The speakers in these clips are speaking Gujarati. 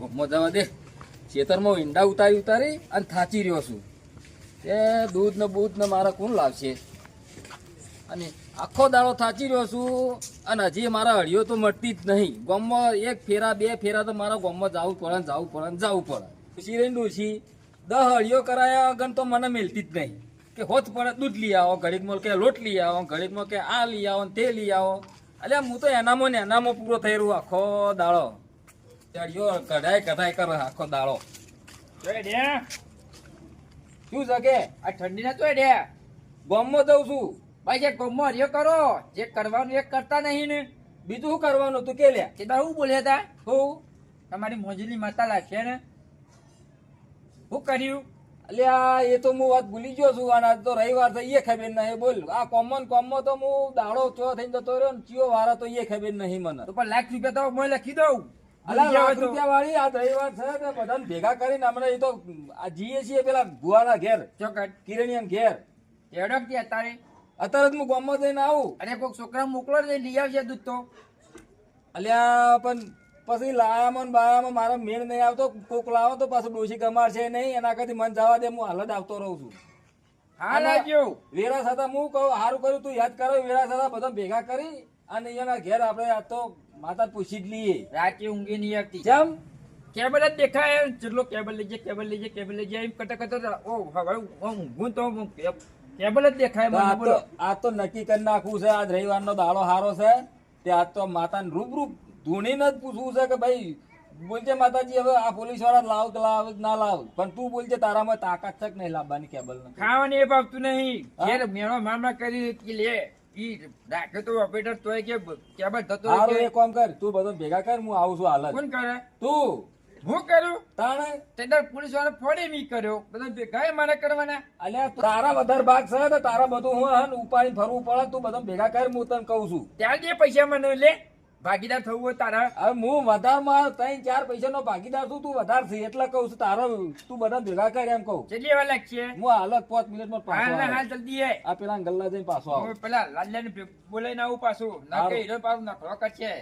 ગોમમાં જવા દે. ખેતરમાં ઈંડા ઉતારી ઉતારી અને થાચી રહ્યો છું. તે દૂધ ને બૂધ ને મારા કોણ લાવશે? અને આખો દાડો થાચી રહ્યો છું અને હજી મારા હળીઓ તો મળતી જ નહીં. ગોમમાં એક ફેરા, બે ફેરા તો મારા ગોમમાં જવું પડે જવું પડે જવું પડે. ડૂસી રહીને ડૂસી. દહ હળીઓ કરાયા વગર તો મને મિલતી જ નહીં. કે હોત પડે દૂધ લઈ આવો, ઘડીકમાં કે લોટ લઈ આવો, ઘડીકમાં કે આ લઈ આવો ને તે લઈ આવો. અલ્યા, હું તો એનામાં ને એનામાં પૂરો થઈ રહ્યું આખો દાડો. કઢાય કઢાય કરે આખો દાડો. શું જગે? આ ઠંડી ના તો ડે ગામમાં જઉં છું. ભાઈ જે ગમો હરિયો કરો જે કરવાનું એ કરતા નહીં ને બીજું શું કરવાનું તું કે લે? કે તાર શું બોલ્યા તા હું? તમારી મોજલી માતા લાગશે ને. શું કર્યું? અલ્યા એ તો હું વાત ભૂલી ગયો છું. અને આજ તો રવિવાર તો એ ખબર નહીં. બોલ આ કોમન કોમમાં તો હું દાડો ચો થઈને જતો રહ્યો ને ચિયો વાળા તો એ ખબર નહીં મને. તો પણ લાખ રૂપિયા તો મેં લખી દઉં. અલા ભૂલી જાવ લાખ તો. રૂપિયા વાળી આ રવિવાર છે ને બધાને ભેગા કરીને હમણાં એ તો આ જઈએ છીએ પેલા ભુવાના ઘેર ચોકટ કિરણિયા ઘેર. એડક દે તારે અત્યારે હું ગામમાં જઈને આવું. અને કોઈક છોકરા મોકલો ને લઈ આવશે દૂધ તો. અલ્યા પણ પછી લાયામાં બાયામાં મારો મેળ નહીં આવતો. કોક લાવો તો પાછું ડોશી છે નહીં. એના કરતી મન જવા દે હું હાલ જ આવતો રહું છું. હા લાગ્યો વેરા સાથે હું કહું સારું કર્યું તું યાદ કરો વેરા સાથે બધા ભેગા કરી અને એના ઘેર આપણે આ તો માતા પૂછી જ લઈએ. રાતે ઊંઘી નહીં આવતી. જમ? કેબલ જ દેખાય જેટલો કેબલ લઈ જાય કેબલ લઈ જાય કેબલ લઈ જાય એમ કરતા કરતા ઓ હવે ઊંઘું તો કેબલ જ દેખાય મને આ બોલો. તો આ તો નક્કી કરી નાખવું છે આજ રવિવારનો દાડો સારો છે. તે આજ તો માતાને રૂબરૂ ધૂણીને જ પૂછવું છે કે ભાઈ બોલજે માતાજી હવે આ પોલીસવાળા લાવ કે લાવ ના લાવ? પણ તું બોલજે તારામાં તાકાત છે કે નહીં લાવવાની કેબલ ખાવાની એ ભાવતું નહીં? ઘેર મેળો મામા કરી લે. તો ઓપરેટર તોય કે કેબલ થતો હોય એક કામ કર તું બધો ભેગા કર હું આવું છું હાલ જ. કોણ કરે? તું. હું કર્યું તાણે? તેદાર પોલીસવાળા ફોડે મી કર્યો. બધા ભેગા મારે કરવાના. અલ્યા તારા વધારે ભાગ છે તો તારા બધું હું હન ઉપાડી ફરવું પડે તું બધા ભેગા કર હું તને કહું છું. ત્યાં જે પૈસા મને લે ભાગીદાર થવું હોય તારા? હવે હું વધારમાં ત્રણ ચાર પૈસાનો ભાગીદાર છું તું વધાર છે એટલે કઉ છું તારો તું બધા ભેગા કર એમ કઉ કેટલી વાર લાગશે? હું હાલ જ પાંચ મિનિટમાં પાછો હાલ હાલ જલ્દી એ. આ પેલા ગલ્લા જઈને પાછો આવો. હું પેલા લાલ્યાને ભે- બોલાઈને આવું પાછું. ના. કે હીરો પાછું નખરો કરશે.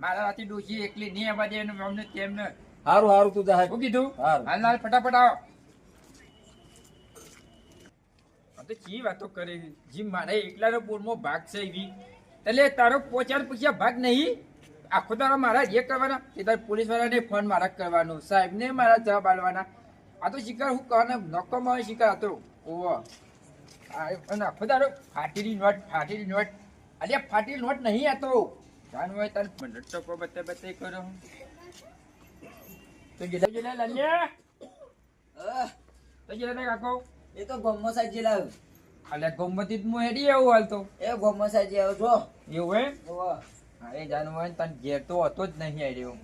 મારા હાથી ડોસી એકલી નહીં આવવા દે એનું અમને તેમને હારું હારું તું જા. શું કીધું? હાલ હાલ ફટાફટ આવો. તો ચી વાતો કરે જીમ મારે એકલાનો બોરમાં ભાગ છે એવી. એટલે તારો પોચાર પૂછ્યા ભાગ નહીં. આખો તારો મારા જે કરવાના એ તારે પોલીસ વાળાને ફોન મારા કરવાનો સાહેબને મારા જવાબ આલવાના આ તો શિકાર હું કહને નકોમાં મારો શિકાર હતો. ઓવો અને આખો તારો ફાટેલી નોટ ફાટેલી નોટ. અરે ફાટેલી નોટ નહીં હતો જાણ હોય તાર પંદર ટકો બતે બતે કરો. તો ગેલા ગેલા લાલ્યા? તો ગેલા ને કાકો? એ તો ગમો સાજી લાવ અલે ગોમતી મુ હેડી આવું હાલ તો. એ ગોમો સાજી આવ જો. એવું હે. હા હોય ને તને ઘેર તો હતો જ નહીં આવ્યો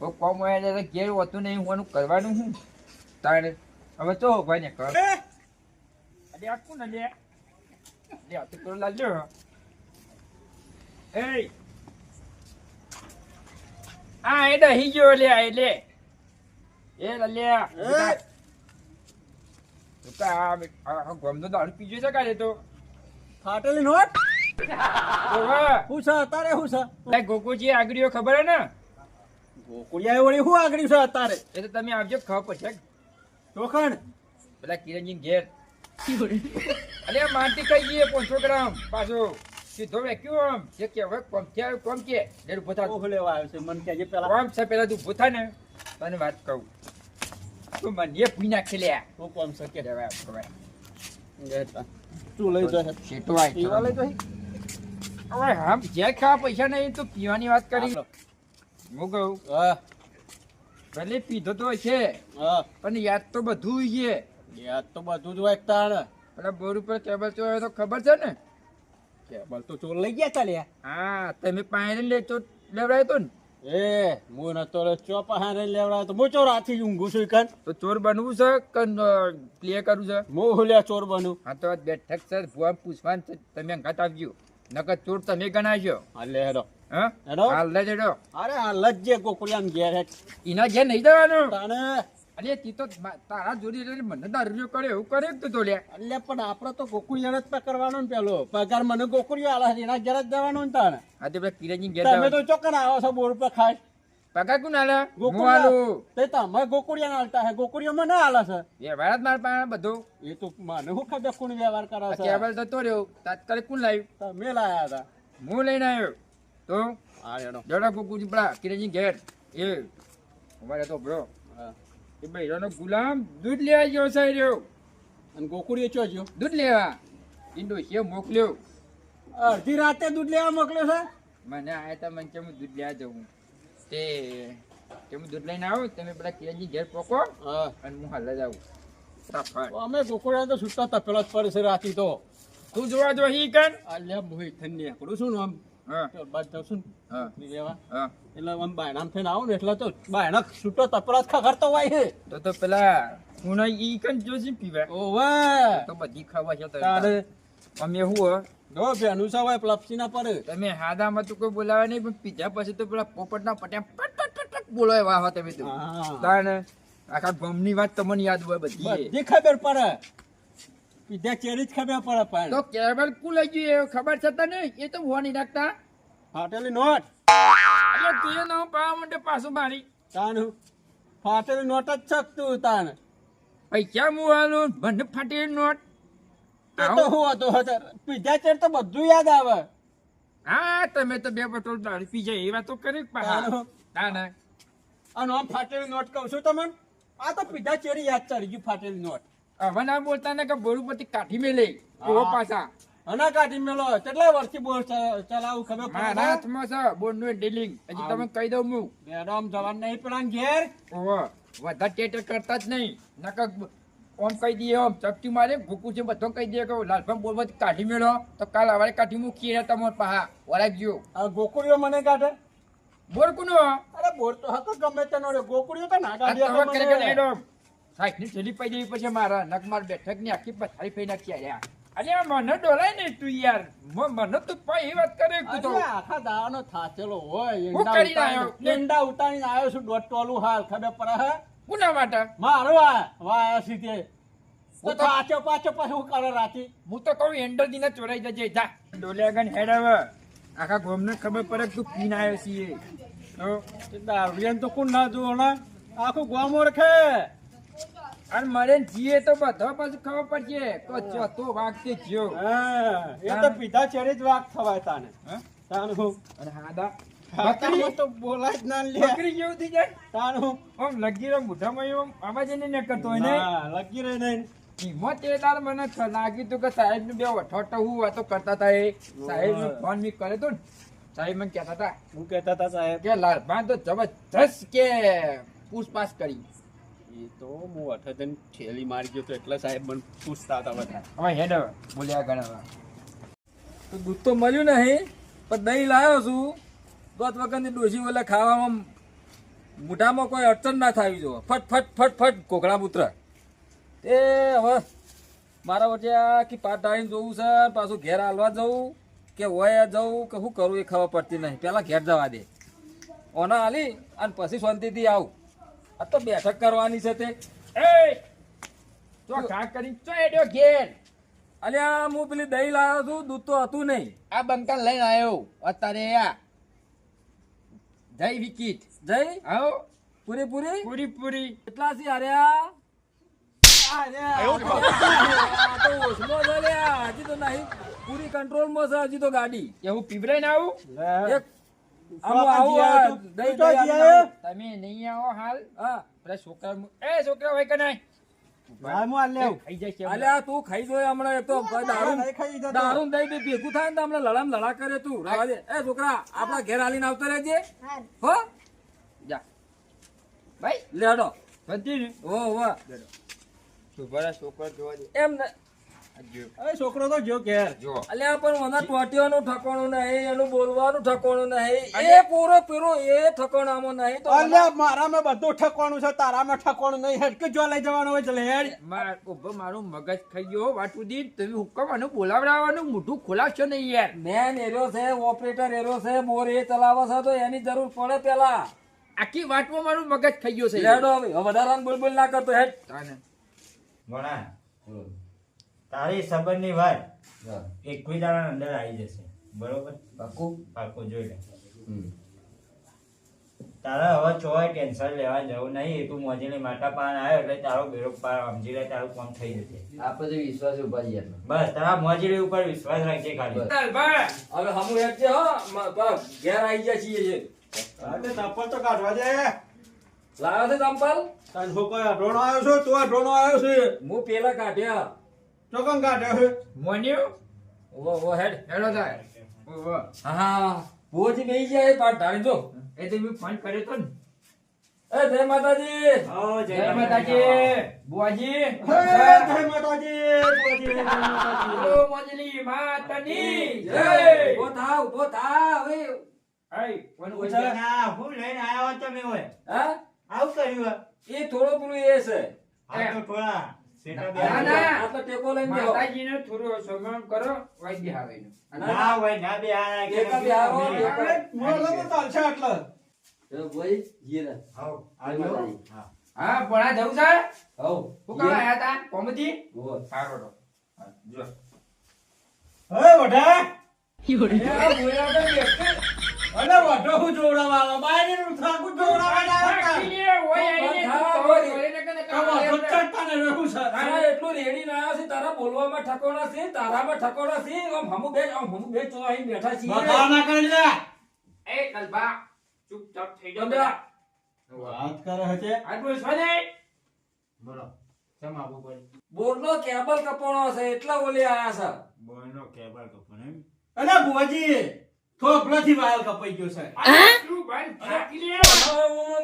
ઓ કોમ હોય તો ઘેર હોતું નહીં હોવાનું કરવાનું હું? તારે હવે તો ભાઈ ને કર. અરે આખું ને લે લે આ તો કરો લાલજો એ આ એ દહી ગયો લે આ એ લે એ લલ્યા ગમનો દારૂ પીજો છે કાલે તો. ફાટેલી નોટ? ઓવા છે? અત્યારે શું છે? ગોકુજી આગળીઓ ખબર ને? ગોકુળિયા વળી શું આગળ છે અત્યારે એ તો તમે આવજો ખબર પડશે ચોખણ? પેલા કિરણજી. ઘેર અરે માટી ખાઈ જઈએ પાંચસો ગ્રામ? પાછો સીધો વેક્યુમ આમ. જે કે હવે કોમ કે કોમ કે. લેર ઊભો થા. ઓહ લેવા આવ્યો છે. મને કહેજે પેલા. કોમ છે પેલા તું ઊભો થા ને. તને વાત કહું. તું મને પી નાખી લે શું કોમ છે તું લઈ જાય પીવા લઈ જાય આમ જે ખાવા પૈસા નહીં તો પીવાની વાત કરી હું કહું હા ભલે પીધો તો છે હા પણ યાદ તો બધું છે. યાદ તો બધું જ હોય તાણ પેલા બોર ઉપર કેબલ ચોર તો ખબર છે ને? કેબલ તો ચોર લઈ ગયા ચાલ્યા હા તમે પાણી લે તો લેવડાયો તો ને? એ હું નતો ચો પહારે લેવડા તો હું ચોર હાથી ઊંઘું છું કન. તો ચોર બનવું છે કે પ્લે કરવું છે? હું હુલ્યા ચોર બનું. હા તો બેઠક છે ભુવા પૂછવાનું છે તમે અંગાત આવજો. નકર ચોર તમે ગણાવજો હાલે હેરો હા? હેડો. હાલ લે અરે હા જે ગોકુળિયામ ઘેર હે એના ઘેર નહીં જવાનું? તાણે અરે તી તો તારા જોડી રહીને મને દારૂ કરે એવું કરે તું તો લે એટલે પણ આપણે તો ગોકુળિયાને જ પકડવાનો ને પેલો. પગાર મને ગોકુળિયો આલા છે એના ઘેર જ દેવાનો ને તાણે. આ તો પેલા કિરણજી ઘેર તમે તો ચોકન આવો છો બોર પર ખાસ પગાર કોણ આલે? હું ગોકુળિયા. તે તમે ગોકુળિયા હાલતા હે ગોકુળિયામાં ના આલે છે. વ્યવહાર જ માર પાસે બધું. એ તો મને હું ખબર કોણ વ્યવહાર કરે છે? કેબલ જતો રહ્યો તાત્કાલિક કોણ લાવ્યું? તમે લાયા હતા. હું લઈને આવ્યો. તો? હા એનો જડા કુકુજી પડા કિરેજી ઘેર. એ અમારે તો બ્રો. હા. એ બૈરાનો ગુલામ દૂધ લેવા ગયો સાહેબ. રહ્યો અને ગોકુળીએ ચો ગયો? દૂધ લેવા. ઇન્ડો છે મોકલ્યો. અડધી રાતે દૂધ લેવા મોકલ્યો છે? મને આયા તા મને કે હું દૂધ લેવા જવું? તે કેમ દૂધ લઈને આવો? તમે પેલા કિરણજી ઘેર પોકો અને હું હાલ જ આવું અમે ગોકુળા તો છૂટા તપેલા જ પડે છે રાતી તો. તું જોવા જો હી કન અલ્યા મોહિત થઈને નીકળું છું ને આમ. હા. બાદ જાઉં છું હા. ને લેવા હા. એટલે આમ બાયણામ થઈને આવું ને એટલે તો બાયણા છૂટો હોય છે. તો તો પેલા હું ઈ કન જોશી પીવા. ઓવે તો બધી ખાવા છે તારે અમે હું હો? જો બેનું હોય પ્લપસી ના પડે. તમે હાદામાં તો કોઈ બોલાવે નહીં પણ પીધા પછી તો પેલા પોપટના પટ્યા પટ પટ પટ બોલો એવા હો તમે તો. તાને આખા ગમની વાત તમને યાદ હોય બધી. બધી ખબર પડે. પીધા ચેરી જ ખબર પડે પણ. તો કેબલ કુ લઈ ગયું એ ખબર છે તને? એ તો હોવા નહીં રાખતા ફાટેલી નોટ. એટલે તું એ પાવા માટે પાછું મારી. તાન ફાટેલી નોટ જ શકતું તાન. પૈસા મુવાલું મને ફાટી નોટ. તો હું હતો હતો ચેર તો બધું યાદ આવે. હા તમે તો બે બોટલ દારૂ પી જાય એ વાતો કરી પાછા તાનો. અને આમ ફાટેલી નોટ કહું છું તમને? આ તો પીધા ચેરી યાદ ચડી ગયું ફાટેલી નોટ. હવે ના બોલતા ને કે બોરુપતિ કાઠી મેલે. પાછા. અને કાઢી મેલો કેટલા વર્ષથી બોલ ચલાવું ખબર મારા હાથમાં છે બોર્ડનું ડીલિંગ. હજી તમે કહી દઉં હું. મેડમ જવાન નહીં પેલા ઘેર? ઓહો વધારે ટેટર કરતા જ નહીં. નકર ઓમ કહી દઈએ ઓમ ચપટી મારે ભૂકું છે બધો કહી દઈએ કે લાલભાઈ બોલવા કાઢી મેળો. તો કાલ અવારે કાઢી મૂકીએ તમારે પાહા. વરાગ ગયો. ગોકુળીઓ મને કાઢે? બોલ કોનો? અરે બોર તો હતો ગમે તેનો રે ગોકુળીઓ તો ના કાઢી ડોમ? સાઈડની થેલી પાઈ દેવી પછી મારા નક માર બેઠકની આખી પથારી ફઈ નાખી આયા. અરે મને ડોલાય ને તું યાર. મને તું પાઈ વાત કરે તું તો. આખા દાવાનો થાચેલો હોય હું ઈંડા કરીને ઉતારીને- આવ્યો? છું દોઢ ટોલું હાલ ખબર પડે હે? કોના માટે? મારો આ વાયા સીધે. તો હું તો- પાછો પાછો પાછો હું કરે રાતી. હું તો કહું એન્ડર દીને ચોરાઈ જજે. જા. ડોલે ગન હેડાવ આખા ગોમને ખબર પડે તું પીને આવ્યો છીએ તો? દારૂડિયાને તો કોણ ના જોવો ને? આખું ગોમ ઓળખે. અને મરે જીએ તો બધો પાછું ખબર પડશે. તો ચોથો વાઘ તે હા, એ તો પીધા ચડે જ વાઘ થવાય તાને તાનું અને હાદા. બકરી? તો બોલાય જ ના લે. બકરી જેવું થઈ જાય? તાન હું? લગી રહ્યો મોઢામાં એવો આવાજ એને ન કરતો હોય ને. લગી રહી નહીં. હિંમત એ તાર મને લાગ્યું તું કે સાહેબનું બે વઠોટ હું વાતો કરતા હતા એ. સાહેબનું ફોન મી કરે તો ને. સાહેબ મને કહેતા હતા હું કહેતા હતા સાહેબ. કે લાલભાન તો જબરજસ્ત કે પૂછપાછ કરી. એ તો હું અઠે ઠેલી મારી ગયો તો એટલે સાહેબ મને પૂછતા હતા બધા. હવે હેડ બોલ્યા ગણા તો દૂધ તો મળ્યું નહીં પણ દહીં લાવ્યો છું. દોત વખતની ડોસી ઓલે ખાવામાં મોઢામાં કોઈ અડચણ ના થવી જો. ફટ ફટ ફટ ફટ કોકડા પુત્ર એ હવે મારા વચ્ચે આ કે પાટ ડાળીને જોવું છે પાછું ઘેર હાલવા જવું કે હોય જવું કે શું કરું એ ખબર પડતી નહીં. પહેલાં ઘેર જવા દે. ઓના હાલી અને પછી શાંતિથી આવું. આ તો બેઠક કરવાની છે તે. એ તો ઘા કરી ચો એડ્યો ઘેર? અલ્યા હું પેલી દહીં લાવ્યો છું દૂધ તો હતું નહીં. આ બંકાન લઈને આવ્યો અત્યારે આ. જય વિકિટ. જય આવો પૂરી પૂરી? પૂરી પૂરી. કેટલા છે હાર્યા આ? તો ઓછમાં છે લ્યા. હજી તો નહીં. પૂરી કંટ્રોલમાં છે હજી તો ગાડી. એવું પીવરાય ને આવું? એક તમે નહીં આવો હાલ. હા. છોકરા એ છોકરા હોય કે નહીં? ખાઈ જાય છે અલ્યા તું ખાઈ જોય હમણાં એક તો. દારૂ નહીં ખાઈ જતો. દારૂ દહીં ભેગું થાય ને તો હમણાં લડામ લડા કરે તું. એ છોકરા આપણા ઘેર હાલીને આવતો રહેજે. હો. જા. ભાઈ. લેડો. ઓ ઓ હો હો. જોવા દે. એમ ને અરે છોકરો તો જો ઘેર. જો અલ્યા પણ મને ટોટીઓનું ઠકોણું નહીં એનું બોલવાનું ઠકોણું નહીં. એ પૂરો પૂરો એ ઠકોણામાં નહીં તો અલ્યા મારામાં બધું ઠકવાનું છે તારામાં ઠકવાનું નહીં. હેડ કે જો લઈ જવાનું હોય તો લે હેડ. ઊભો મારું મગજ ખાઈ ગયો વાટું દી તમે હુકમ આનું બોલાવડાવવાનું મોઢું ખોલાવશો નહીં યાર. મેન એરો છે ઓપરેટર એરો છે બોર એ ચલાવે છે તો એની જરૂર પડે પેલા. આખી વાટમાં મારું મગજ ખાઈ ગયો છે. લેડો હવે. વધારાનું બોલ બોલ ના કરતો હેડ. તાને. તારી સંબંધની વાત એકવી દાડા અંદર આવી જશે. બરોબર? પાકું? પાકું જોઈ લે. તારા હવે ચોય ટેન્શન લેવા જવું નહીં તું મોજીને માટા પાન આવ્યો એટલે તારો બેરો પાર સમજી લે તારું કામ થઈ જશે. આપણે તો વિશ્વાસ ઊભા છીએ બસ તારા મોજીની ઉપર વિશ્વાસ રાખજે ખાલી. હવે હમુ એક છે હો. ઘેર આવી જા છીએ છે અરે ચપ્પલ તો કાઢવા દે. લાવ્યો છે ચંપલ? તાર છોકરો ડ્રોન આવ્યો છે તું આ ડ્રોન આવ્યો છે. હું પેલા કાઢ્યા. ચોકન કાઢ્યો છે મોન્યું? ઓ ઓ હેડ હેડો થાય ઓહો હા હા ભુવોજી બેસી જાય પાટ ઢાળી જો. એ તો મેં ફોન કર્યો તો ને. એ જય માતાજી. હો, જય માતાજી. બુઆજી. જય માતાજી બોજી, જય માતાજી. બોલો મોજલી માતાની જય. જય. ઊભો થા ઊભો થા હવે હાય કોણ બોલે ના, હું લઈને આવ્યો હો તમે હોય. હા? આવું કર્યું? એ થોડો પેલું એ છે. આ તો થોડા. શેઠા બે ના, ના. આટલો ટેકો લઈને બેહો. માતાજીને થોડો સન્માન કરો વાઈ આવે ના હોય ના બે આ કે એકા બે આવો, તમે- એકા- અરે, મોઢું તો ચાલશે આટલે. એ ભાઈ જીરા આવો, આવજો. આવજો. હા. હા ભણા જવું છે? હું કામ આયા તા? કોમથી? સારો તો. જો. હે, વઢા. અરે, વઢો હું આઈને હા, તો હોય. જોઈને કને આ કામ વઢો આવે. ચડતા ને રહેવું છે. તારા એટલું રેડી ના આવ્યો છે તારા બોલવામાં ઠકોણા છે તારામાં ઠકોણા છે આમ હમુ બે આમ હમુ બે ચો અહીં બેઠા છીએ બગાવ ના કરી લે. એ કલબા ચૂપચાપ થઈ જાઓ વાત કરે છે આ બોલ છો બોલો શેમ આવવું પડે? બોરનો કેબલ કપોણો છે એટલા ઓલી આયા છે બોરનો કેબલ કપૂર એમ? અરે થોપલાથી વાયર કપાઈ ગયો છે તું ભાઈ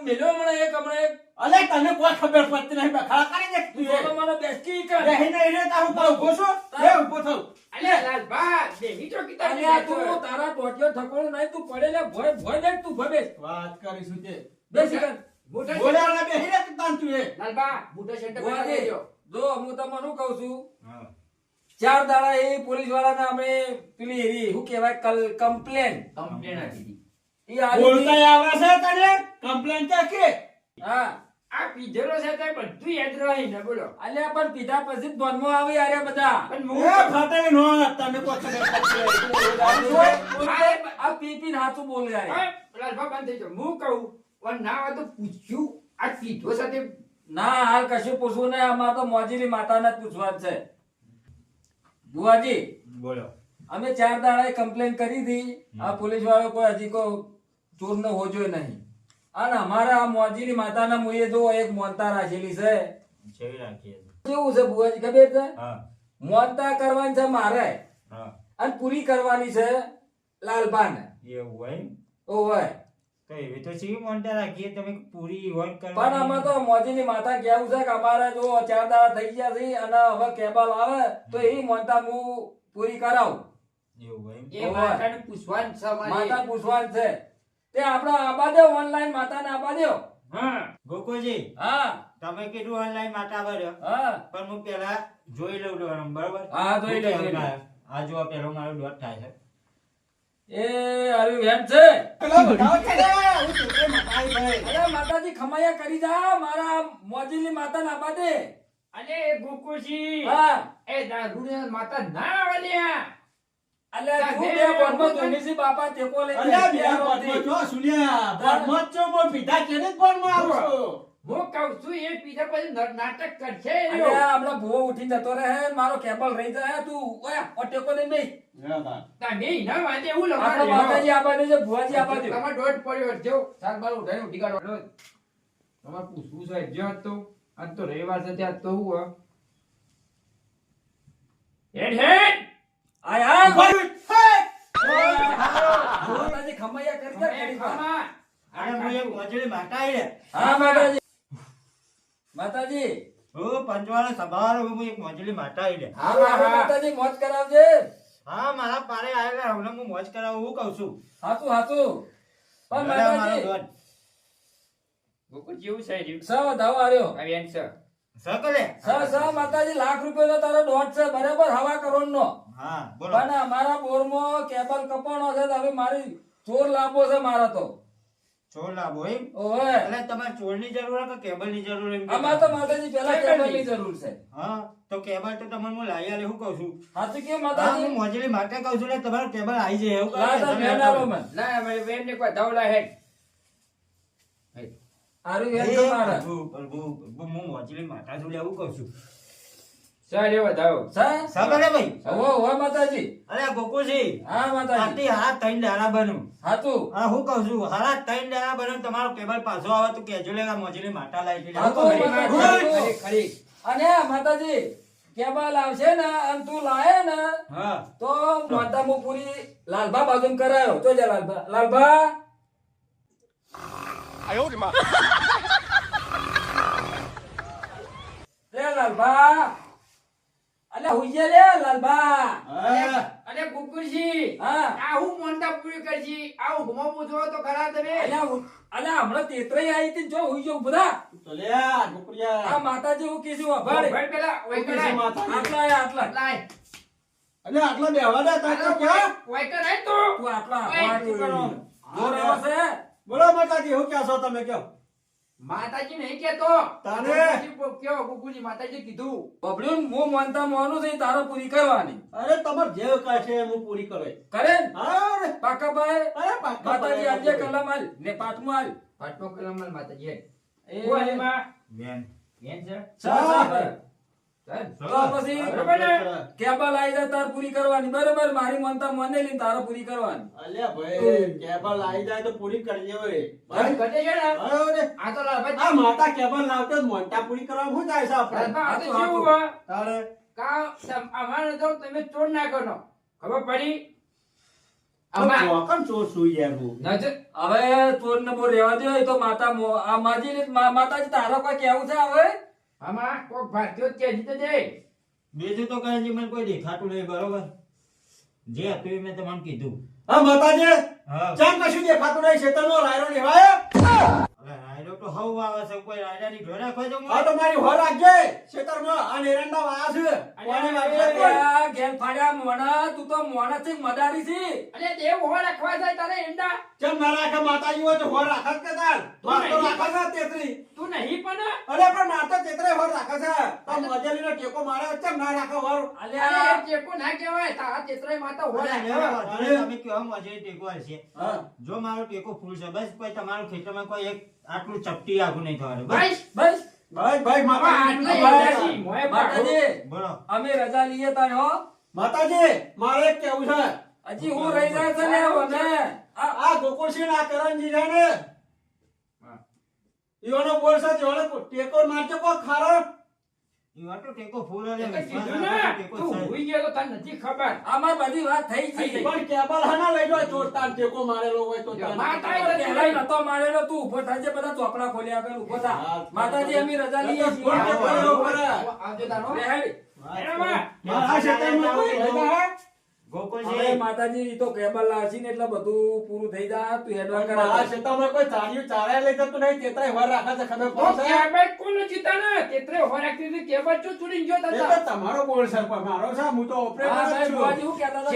મેલ્યો હમણાં એક હમણાં એક અલે તને કોઈ ખબર પડતી નહીં બખાડા કરી દે તું તો મને બેસકી કર. બેહીને એને તારું પર ઊભો છો. એ ઊભો થઉં અલે લાલબા દેહી તો કીધા અને આ તું તારા ટોટિયો ઠકોણું નહીં તું પડેલે ભોય ભોય દે તું ભબે વાત કરીશું તે. બેસી કર મોટા બોલ્યા બેહી રે તું તાન તું એ. લાલબા મોટા સેન્ટર પર દેજો. જો હું તમને શું કહું છું? ચાર દાડા એ પોલીસ વાળાને અમે પેલી એવી શું કહેવાય કલ કમ્પ્લેન. કમ્પ્લેન આપી હતી બોલતા આવરા છે તને? કમ્પ્લેન કે કે. હા. આ પીધેલો છે તો બધું યાદ રહી ને બોલો. અલે પણ પીધા પછી ધોનમાં આવી આર્યા બધા. પણ એ હું ફાટેલી નો તને કોઈ આ પી પી હાથું બોલે હા, લાલબા બંધ થઈ જાઓ. હું કહું પણ ના હોય તો પૂછ્યું આ પીધો સાથે ના હાલ કશું પૂછવું નહીં. અમારે તો મોજીલી માતાને જ પૂછવાનું છે. બુવાજી બોલો. અમે ચાર દાડાએ કમ્પ્લેન કરી હતી આ પોલીસ વાળો કોઈ હજી કોઈ ચોર નો હોજો નહીં. અને અમારા મોજીની માતાના મુએ જો એક મોનતા રાખેલી છે. કેવું છે બુવાજી ખબર છે? મોનતા કરવાની છે મારે. હા. અને પૂરી કરવાની છે લાલબાને એવું હોય? ઓવે તો તો શી મોનતા રાખીએ? તમે પૂરી હોય પણ આમાં તો મોજીની માતા કેવું છે કે અમારે જો ચાર દાડા થઈ ગયા છે અને હવે કેબલ આવે તો એ મોનતા હું પૂરી કરાવું. એવું હોય? એ માતાને પૂછવાનું છે માતા પૂછવાનું છે. તે આપણો આબા દો ઓનલાઈન માતાને આબા દો હા ગોકુજી હા. તમે કીધું ઓનલાઈન માતા ભર્યો હા. પણ હું પેલા જોઈ લઉં ડોરમ બરોબર? હા, જોઈ લે, હું જોઈ લે. કેવું થાય? આ જો પેલો મારો ડોટ થાય છે. એ આવ્યું વેમ છે. પેલો બતાવો. અરે માતાજી ખમાયા કરી જા મારા મોજીની માતા ના દે અલે ગોકુજી હા. એ દારૂડિયા માતા ના આવે લ્યા. અલે તું બે બોનમાં ધોનીસી બાપા ટેકો લઈ અલે બે બોનમાં જો સુન્યા, બોનમાં છો, બોલ પીધા કેને જ બોનમાં હું કહું છું એ પીધા પછી નાટક કરશે એ અલે ભૂવો ઉઠીને જતો રહે મારો કેબલ રહી જાય તું ઓયા ઓ ટેકો લઈને બેસ હે બા. તમે એના વાંધે એવું માતાજી આબા દે ભુવાજી આબા દે તમારે દોઢ પડ્યો. જો, શાક બાર ઉઠાઈને ઉઠી કાઢો. તમારે પૂછવું છે જો આજ તો આજ તો રવિવાર છે ત્યાં તો હું હેડ હેડ! આય આય ઊભા રહો. હે! માતાજી ખમૈયા કરી જા ઘડીક વાર. આમાં. અને હું એક મોજડી માતા આવી હા માતાજી માતાજી હું પંચવાળા સભાવાળો હું એક મોજડી માતા આવી હા, હા હા, હા. માતાજી મોજ કરાવજે હા મારા પારે આવેલા હમણાં હું મોજ કરાવું હું કહું છું હાચું હાચું પણ માતાજી ગોકુળ જેવું છે. સૌ ધાવ આર્યો સ સ માતાજી લાખ રૂપિયાનો તારો દોઢ છે બરાબર હવા કરોડ નો હા બોલો. પણ અમારા બોરમાં કેબલ કપાણો છે હવે મારી ચોર લાંબો છે મારા તો. ચોર લાંબો એમ? એટલે તમારે ચોરની જરૂર કે કેબલની જરૂર એમ અમારે તો માતાજી પેલા કેબલની જરૂર છે. હા તો કેબલ તો તમને હું લાવી આલે હું કહું છું? હા તો કે માતાજી? હું મોજડી માટે કહું છું ને તમારું કેબલ આવી જાય એવું કહું બેન આવો. મને. લા, અમારી વેનને કોઈ ધવલા હેડ. આરું હેડ તમારા પ્રભુ, પ્રભુ, પ્રભુ, હું મોજલી માતા છું લેવું કહું છું. સર વધાવો સા? ભાઈ. હોવે, હોવે માતાજી. અરે ગોકુળજી હા માતાજી. આથી હાથ ત્રણ દાડા બનું. હાચું? હા હું કહું છું હારા ત્રણ દાડા બનું તમારો કેબલ પાછો આવે તો કેજો લેવા મોજીલી માતા લાવી ખરી અને માતાજી કેબલ આવશે ને? અને તું લાવે ને હા. તો માતા મુ પૂરી લાલભા બાજુ કરાયો. તો જા લાલભા. લાલભા. રે લાલભા. અલે હુઈએ લે લાલભા. હા. અને કુકુરજી હા. આ હું મોનતા પૂરી કરજી આ ઊંઘમાં પૂછો તો ખરા તમે. અલ્યા હમણાં તેતરાઈ આવી હતી જો હુઈ ગયો બધા. તો લે આ આ માતાજી હું કીધું અભાડે. ભાઈ પેલા ઓય માતા. આટલા આટલા. લાય. અને આટલા બેહવા દે તાર તો ક્યાં ઓય કરાય તો. તું આટલા બોલો માતાજી હું ક્યાં છો તમે કયો? માતાજી નહીં કેતો તારે? કુકુરજી કો- કયો કુકુરજી માતાજી કીધું બબલ્યું હું માનતા મોનું છે તારો પૂરી કરવાની. અરે તમાર જે કાશે હું પૂરી કરે કરે અરે પાકા ભાઈ અરે પાકા માતાજી આજે. કલમ આલ ને પાટમું આલ કલમ કલમલ માતાજી. એ. બેન બેન છે? સર ને? કેબલ આઈ જાય તાર પૂરી કરવાની. બરોબર મારી મનતા મને લઈને તારે પૂરી કરવાની. અલ્યા ભાઈ કેબલ આવી જાય તો પૂરી કરજે હવે. ભાઈ ઘટે છે ને? આ તો આ માતા કેબલ લાવતો જ પૂરી કરવા શું થાય છે આપણે? આ તો કેવું તારે? કા અમારે તો તમે ચોર ના કરો ખબર પડી? હવે ચોર ને બો રેવા દો તો માતા મો- આ માજી ને- મા- માતાજી તારો કોઈ કેવું છે હવે? આમાં કોક ભારતીયો જ કહે છે જે બીજું તો કઈ જી મને કોઈ દેખાતું નહીં બરોબર? જે હતું એ મેં તમને કીધું. હા માતાજી હા. ચામ કશું દેખાતું નહીં ખેતરનો રાયરો લેવાય તો હવ આવે છે કોઈ રાયડાની ઢોર રાખવા આ તો મારી હોર રાખજે. ખેતરમાં આ એરંડા વાયા છે. પાણી વાળી અરે કોઈ આ ઘેર ફાડ્યા મોણા તું તો મોણા મદારી છે. અને દેવ હો રાખવા જાય તારે એંડા ચમ ના રાખે માતાજી હોય તો હોર કે તાર? તો નહીં. તેતરી. તું નહીં પણ અરે પણ માર તો તેતરે હોર તો મજેલીનો ટેકો મારે ચમ ના રાખે હોર અલ્યા ટેકો ના કહેવાય તારા તેતરાય માતા હો અરે, તમે કેવા મજૂરી ટેકો હશે જો મારો ટેકો ફૂલ છે બસ કોઈ તમારું ખેતરમાં કોઈ એક આટલું ચપટી આખું નહીં થવાનું બસ. બસ ભાઈ ભાઈ માતાજી. બોલો. અમે રજા લઈએ તારે હો. માતાજી મારે કેવું છે? હજી હું રહી જાય છે ને મને. આ આ ગોકુળસિંહ આ કરણજી છે ને. હા. ઈવાનો બોલ છે ટેકો મારજો કો ખારો. તો ટેકો ફૂલ અને એ તો વિશ્વાસ કીધું રાખો ને, ટેકો તું છે. હુઈ ગયો તો તને નથી ખબર. અમાર બધી વાત થઈ થઈ ગઈ. ગઈ. પણ કેબલ હાના લઈ જાય ચોરતાન ટેકો મારેલો હોય તો તાન. માતા તો પહેલાય નતો મારેલો તું ઊભો થાજે બધા ચોપડા ખોલ્યા કર ઊભો થા. માતાજી અમે રજા લઈએ તારો. કોઈ હે? હવે માતાજી તો કેબલ લાવશે ને એટલે બધું પૂરું થઈ જાય. તું હેડવા પણ મારા કરા કોઈ ચાલ્યું ચારાય લઈ જતું નહીં. તેતરાય હોર રાખે છે ખબર તો પડશે? કેબલ કોણ જીતા ને? તેતરે હો રાખતી હતી કેબલ ચો ચૂડીને ગયો એ તો તમારો બોલ છે પણ મારો છે હું તો ઓપરેટર છું. હું કહેતા હતા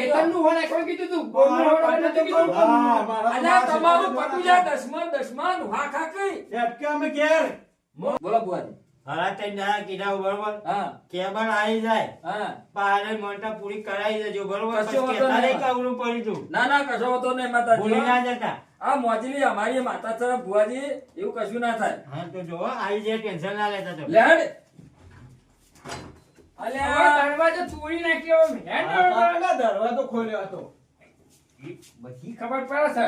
રાખવાનું કીધું રાખવાનું કીધું. અમે ઘેર. બોલો બુઆજી. હારા ત્રણ કીધા બરોબર? કેબલ આવી જાય. હા. પારે મોટા પૂરી કરાવી દેજો બરોબર? કશો પછી નહીં. નહીં. કે તું. ના ના કશો હોતો નહીં માતાજી ભૂલી ના જતા. આ મોજલી અમારી માતા છે બુઆજી એવું કશું ના થાય. હા તો જો આવી જાય ટેન્શન ના લેતા લેડ. અલ્યા. દરવાજો તોડી નાખ્યો હેડ દરવાજો ખોલ્યો હતો. બધી ખબર પડે છે